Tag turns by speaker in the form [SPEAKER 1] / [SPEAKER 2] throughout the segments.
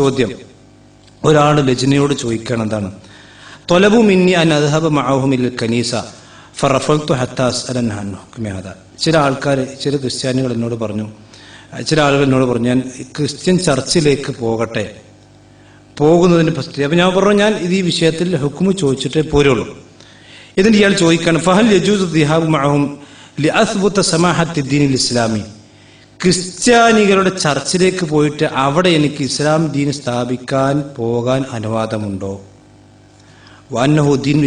[SPEAKER 1] ചോദ്യം. ഒരാൾ ലജ്നയോട് ചോദിക്കണം എന്താണ്? തൊലബു മിന്നി അൻ അദ്ഹബ മഅഹുമിൽ കനീസ ഫറഫൽത്തു ഹത്താസ് അസ്അലൻ അൻ ഹുക്മി ഹദാ. ചില ആൾക്കാർ ചില ക്രിസ്ത്യാനികൾ എന്നോട് പറഞ്ഞു ചില ആളുകൾ എന്നോട് പറഞ്ഞു ഞാൻ ക്രിസ്ത്യൻ ചർച്ചിലേക്ക് പോകട്ടെ. പോകുന്നതിന് പ്രസ്തുതി അപ്പം ഞാൻ പറഞ്ഞു ഞാൻ ഇത് ഈ വിഷയത്തിൽ ഹുക്കുമ് ചോദിച്ചിട്ടേ പോരുള്ളൂ. ഇതിന് ഇയാൾ ചോദിക്കാണ് ഫഹൽ യജൂസ് ദിഹാബ് മഅഹും ലിഅസ്ബുത്ത സമാഹത്തി ദീനിൽ ഇസ്ലാമി? ക്രിസ്ത്യാനികളുടെ ചർച്ചിലേക്ക് പോയിട്ട് അവിടെ എനിക്ക് ഇസ്ലാം ദീൻ സ്ഥാപിക്കാൻ പോകാൻ അനുവാദമുണ്ടോ? ദീൻ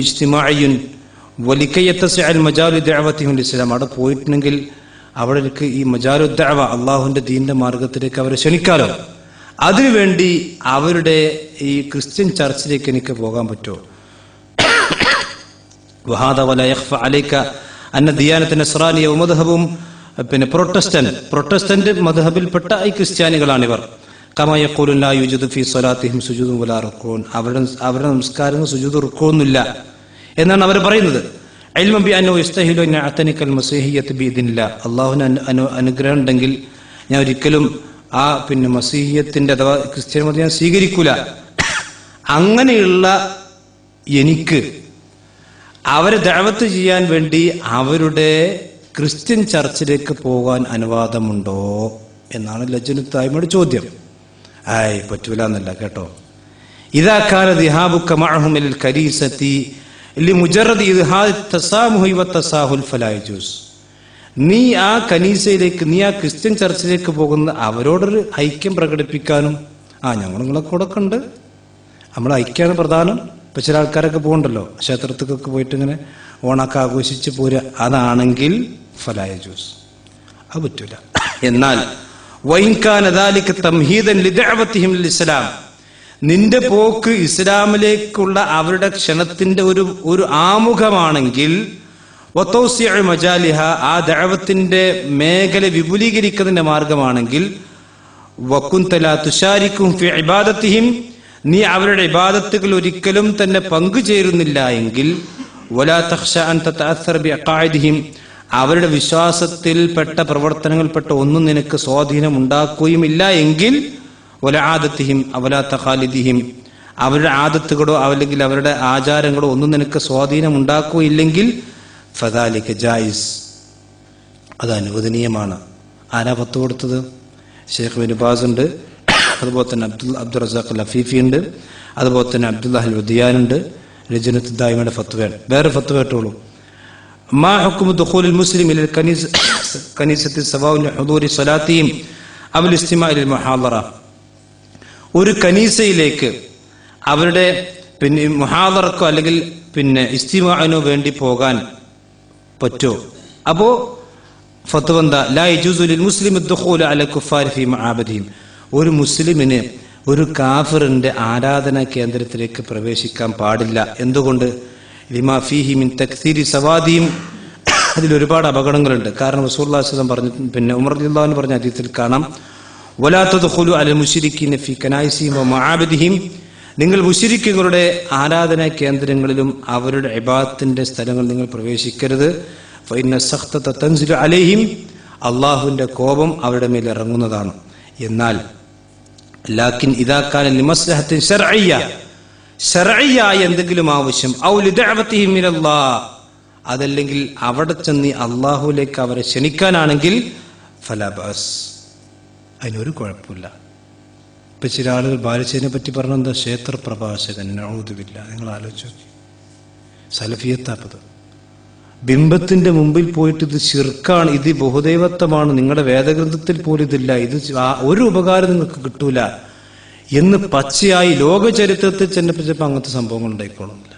[SPEAKER 1] ഇസ്ലാം. അവിടെ പോയിട്ടുണ്ടെങ്കിൽ അവിടെ എനിക്ക് ഈ മജാലു ദഅവ അള്ളാഹുവിന്റെ ദീനിന്റെ മാർഗത്തിലേക്ക് അവരെ ക്ഷണിക്കാലോ? അതിനുവേണ്ടി അവരുടെ ഈ ക്രിസ്ത്യൻ ചർച്ചിലേക്ക് എനിക്ക് പോകാൻ പറ്റുമോ? വഹാദ യഖ്ഫ അന്ന ദിയാനത്തിന്റെ നസ്രാനിയ മദ്ഹബും പിന്നെ പ്രൊട്ടസ്റ്റന്റ് പ്രൊട്ടസ്റ്റന്റ് മദ്ഹബിൽപ്പെട്ട ഈ ക്രിസ്ത്യാനികളാണിവർ. കമ യഖൂലുൻ ലാ യുജദു ഫീ സ്വലാത്തിഹിം സുജൂദും വലാ റുക്ഊൻ അവരുടെ അവരുടെ നമസ്കാരം സുജുദ് റുക്കോന്നില്ല എന്നാണ് അവർ പറയുന്നത്. ഇൽമ ബി അന്നഹു യസ്തഹിലു അൻ അഅതനിക്കൽ മസീഹിയത്ത് ബിഇദ്നില്ല. അല്ലാഹുവിന് അനു- അനു- അനുഗ്രഹം ഉണ്ടെങ്കിൽ ഞാൻ ഒരിക്കലും ആ പിന്നെ മസീഹിയത്തിന്റെ അഥവാ ക്രിസ്ത്യൻ മതം ഞാൻ സ്വീകരിക്കൂല. അങ്ങനെയുള്ള എനിക്ക് അവരെ ദഅവത്ത് ചെയ്യാൻ വേണ്ടി അവരുടെ ക്രിസ്ത്യൻ ചർച്ചിലേക്ക് പോകാൻ അനുവാദമുണ്ടോ എന്നാണ് ലജ്ജനുത്തായ്മയുടെ ചോദ്യം. ആയ് പറ്റൂല എന്നല്ല കേട്ടോ ദിഹാബുക്ക നീ ആ കനീസയിലേക്ക് നീ ആ ക്രിസ്ത്യൻ ചർച്ചിലേക്ക് പോകുന്ന അവരോടൊരു ഐക്യം പ്രകടിപ്പിക്കാനും ആ ഞങ്ങൾ നിങ്ങളെ കൂടെ ഉണ്ട്. നമ്മൾ ഐക്യമാണ് പ്രധാനം. ഇപ്പൊ ചില ആൾക്കാരൊക്കെ പോകണ്ടല്ലോ ക്ഷേത്രത്തിലൊക്കെ പോയിട്ട് ഇങ്ങനെ ഓണൊക്കെ ആഘോഷിച്ച് പോരുക. അതാണെങ്കിൽ ഫലായ ജ്യൂസ് അത് പറ്റൂല. എന്നാൽ ഇസ്ലാം നിന്റെ പോക്ക് ഇസ്ലാമിലേക്കുള്ള അവരുടെ ക്ഷണത്തിന്റെ ഒരു ഒരു ആമുഖമാണെങ്കിൽ മജാലിഹ ആ ദഴവത്തിന്റെ മേഖല വിപുലീകരിക്കുന്നതിന്റെ മാർഗമാണെങ്കിൽ വക്കുന്തല തുഷാരിക്കും ഇബാദത്തിഹിം നീ അവരുടെ ഇബാദത്തുകൾ ഒരിക്കലും തന്നെ പങ്കുചേരുന്നില്ല എങ്കിൽ വലാ തഖ്ഷ അൻ തതഅസ്സർ ബി അവരുടെ വിശ്വാസത്തിൽപ്പെട്ട പ്രവർത്തനങ്ങൾപ്പെട്ട ഒന്നും നിനക്ക് സ്വാധീനം ഉണ്ടാക്കുകയുമില്ല എങ്കിൽ ഒലാദത്തിഹിം അവലാ തഖാലിദിഹിം. അവരുടെ ആദത്തുകളോ അല്ലെങ്കിൽ അവരുടെ ആചാരങ്ങളോ ഒന്നും നിനക്ക് സ്വാധീനം ഉണ്ടാക്കുകയില്ലെങ്കിൽ ഫദാലിക ജായിസ്. അത് അനുവദനീയമാണ്. ആരാ പത്ത് കൊടുത്തത്? ഷെയ്ഖ് ബിൻ ബാസ് ഉണ്ട്. അതുപോലെ തന്നെ അബ്ദുൽ അബ്ദുൾ റസാഖ് ലഫീഫി ഉണ്ട്. അതുപോലെ തന്നെ അബ്ദുല്ലാഹിൽ ഉദിയാൻ ഉണ്ട്. രജനത്ത് ദായിമയുടെ ഫത്വയാണ്. വേറെ ഫത്വ കേട്ടോളൂ. മാ ഹുക്കും ദുഖൂൽ മുസ്ലിം الى കനീസ് കനീസത്തിൽ സവാഉൽ ഹുദൂരി സ്വലാത്തിയും അവൽ ഇസ്തിമാ للمحاضره മുഹാദറ ഒരു കനീസയിലേക്ക് അവരുടെ പിന്നെ മുഹാദറക്കോ അല്ലെങ്കിൽ പിന്നെ ഇസ്തിമാനോ വേണ്ടി പോകാൻ പറ്റോ? അപ്പോ ഫത്വ എന്താ? ലാ ഒരു മുസ്ലിമിന് ഒരു കാഫിറിന്റെ ആരാധനാ കേന്ദ്രത്തിലേക്ക് പ്രവേശിക്കാൻ പാടില്ല. എന്തുകൊണ്ട്? ലിമാ ഫീഹി മിൻ തക്തീരി അപകടങ്ങളുണ്ട്. കാരണം റസൂലുള്ളാഹി പറഞ്ഞു പിന്നെ ഉമർ റളിയല്ലാഹു പറഞ്ഞ അതീത്തിൽ കാണാം വലാ തദ്ഖുലു അലൽ മുശ്രിക്കീന ഫീ നിങ്ങൾ മുഷിരിക്കുകളുടെ ആരാധനാ കേന്ദ്രങ്ങളിലും അവരുടെ ഇബാദത്തിന്റെ സ്ഥലങ്ങൾ നിങ്ങൾ പ്രവേശിക്കരുത്. അലൈഹിം. അള്ളാഹുവിന്റെ കോപം അവരുടെ മേൽ ഇറങ്ങുന്നതാണ്. എന്നാൽ ലാക്കിൻ ഇതാക്കാൻ ലിമസ്ലഹത്തിൻ എന്തെങ്കിലും ആവശ്യം ഔ ലിദഅവതിഹിം മിനല്ലാഹ് അതല്ലെങ്കിൽ അവിടെ ചെന്ന് അള്ളാഹുലേക്ക് അവരെ ക്ഷണിക്കാനാണെങ്കിൽ ഫലബസ് അതിനൊരു കുഴപ്പമില്ല. ഇപ്പൊ ചില ആളുകൾ ബാലിച്ചതിനെ പറ്റി പറഞ്ഞെന്താ ക്ഷേത്ര പ്രഭാഷകൻ ഔതുവില്ല നിങ്ങൾ ആലോചിച്ചു സലഫിയത്താപ്പത്. ബിംബത്തിന്റെ മുമ്പിൽ പോയിട്ട് ഇത് ശിർക്കാണ് ഇത് ബഹുദൈവത്വമാണ് നിങ്ങളുടെ വേദഗ്രന്ഥത്തിൽ പോലും ഇതില്ല. ഇത് ഒരു ഉപകാരം നിങ്ങൾക്ക് കിട്ടൂല. എന്ന് പച്ചയായി ലോക ചരിത്രത്തിൽ ചെന്നപ്പോഴപ്പോൾ അങ്ങനത്തെ സംഭവങ്ങൾ ഉണ്ടായിക്കോളുന്നില്ല